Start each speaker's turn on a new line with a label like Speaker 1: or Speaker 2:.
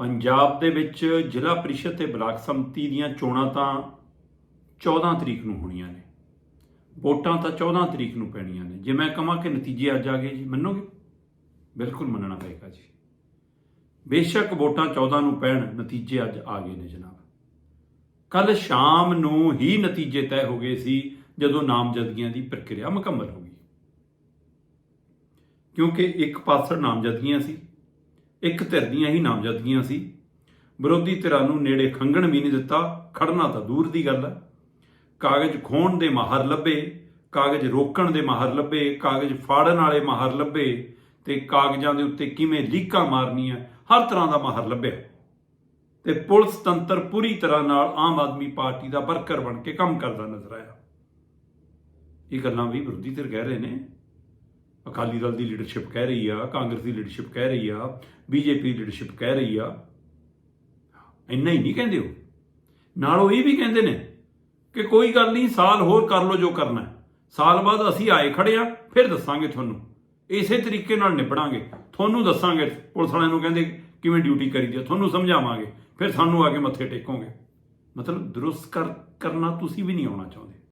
Speaker 1: ਪੰਜਾਬ ਦੇ ਵਿੱਚ ਜ਼ਿਲ੍ਹਾ ਪ੍ਰੀਸ਼ਦ ਤੇ ਬਲਾਕ ਸੰਮਤੀ ਦੀਆਂ ਚੋਣਾਂ ਤਾਂ 14 ਤਰੀਕ ਨੂੰ ਹੋਣੀਆਂ ਨੇ। ਵੋਟਾਂ ਤਾਂ 14 ਤਰੀਕ ਨੂੰ ਪੈਣੀਆਂ ਨੇ। ਜੇ ਮੈਂ ਕਹਾਂ ਕਿ ਨਤੀਜੇ ਅੱਜ ਆ ਗਏ ਜੀ, ਮੰਨੋਗੇ? ਬਿਲਕੁਲ ਮੰਨਣਾ ਪਏਗਾ ਜੀ। ਬੇਸ਼ੱਕ ਵੋਟਾਂ 14 ਨੂੰ ਪੈਣ, ਨਤੀਜੇ ਅੱਜ ਆ ਗਏ ਨੇ ਜਨਾਬ। ਕੱਲ ਸ਼ਾਮ ਨੂੰ ਹੀ ਨਤੀਜੇ ਤੈਅ ਹੋ ਗਏ ਸੀ, ਜਦੋਂ ਨਾਮਜ਼ਦਗੀਆਂ ਦੀ ਪ੍ਰਕਿਰਿਆ ਮੁਕੰਮਲ ਹੋ ਗਈ। ਕਿਉਂਕਿ ਇੱਕ ਪਾਸੜ ਨਾਮਜ਼ਦਗੀਆਂ ਸੀ। ਇੱਕ ਧਿਰ ਦੀਆਂ ਹੀ ਨਾਮਜ਼ਦਗੀਆਂ ਸੀ। ਵਿਰੋਧੀ ਧਿਰਾਂ ਨੂੰ ਨੇੜੇ ਖੰਗਣ ਵੀ ਨਹੀਂ ਦਿੱਤਾ ਖੜਨਾ ਤਾਂ ਦੂਰ ਦੀ ਗੱਲ ਹੈ। ਕਾਗਜ਼ ਖੋਣ ਦੇ ਮਾਹਰ ਲੱਭੇ, ਕਾਗਜ਼ ਰੋਕਣ ਦੇ ਮਾਹਰ ਲੱਭੇ, ਕਾਗਜ਼ ਫਾੜਨ ਵਾਲੇ ਮਾਹਰ ਲੱਭੇ ਤੇ ਕਾਗਜ਼ਾਂ ਦੇ ਉੱਤੇ ਕਿਵੇਂ ਲੀਕਾਂ ਮਾਰਨੀਆਂ, ਹਰ ਤਰ੍ਹਾਂ ਦਾ ਮਾਹਰ ਲੱਭਿਆ। ਤੇ ਪੁਲਿਸ ਤੰਤਰ ਪੂਰੀ ਤਰ੍ਹਾਂ ਨਾਲ ਆਮ ਆਦਮੀ ਪਾਰਟੀ ਦਾ ਵਰਕਰ ਬਣ ਕੇ ਕੰਮ ਕਰਦਾ ਨਜ਼ਰ ਆਇਆ। ਇਹ ਗੱਲਾਂ ਵੀ ਵਿਰੋਧੀ ਧਿਰ ਕਹਿ ਰਹੇ ਨੇ। ਅਕਾਲੀ ਦਲ ਦੀ ਲੀਡਰਸ਼ਿਪ ਕਹਿ ਰਹੀ ਆ, ਕਾਂਗਰਸ ਦੀ ਲੀਡਰਸ਼ਿਪ ਕਹਿ ਰਹੀ ਆ ਬੀਜੇਪੀ ਲੀਡਰਸ਼ਿਪ ਕਹਿ ਰਹੀ ਆ, ਇੰਨਾ ਹੀ ਨਹੀਂ ਕਹਿੰਦੇ ਉਹ। ਨਾਲ ਉਹ ਇਹ ਵੀ ਕਹਿੰਦੇ ਨੇ ਕਿ ਕੋਈ ਗੱਲ ਨਹੀਂ, ਸਾਲ ਹੋਰ ਕਰ ਲਓ ਜੋ ਕਰਨਾ ਸਾਲ ਬਾਅਦ ਅਸੀਂ ਆਏ ਖੜੇ ਆ, ਫਿਰ ਦੱਸਾਂਗੇ ਤੁਹਾਨੂੰ। ਇਸੇ ਤਰੀਕੇ ਨਾਲ ਨਿਬੜਾਂਗੇ। ਤੁਹਾਨੂੰ ਦੱਸਾਂਗੇ, ਪੁਲਿਸ ਵਾਲਿਆਂ ਨੂੰ ਕਹਿੰਦੇ ਕਿਵੇਂ ਡਿਊਟੀ ਕਰੀਦੀ ਆ, ਤੁਹਾਨੂੰ ਸਮਝਾਵਾਂਗੇ। ਫਿਰ ਸਾਨੂੰ ਆ ਕੇ ਮੱਥੇ ਟੇਕੋਗੇ। ਮਤਲਬ ਦਰੁਸਤ ਕਰਨਾ ਤੁਸੀਂ ਵੀ ਨਹੀਂ ਆਉਣਾ ਚਾਹੁੰਦੇ।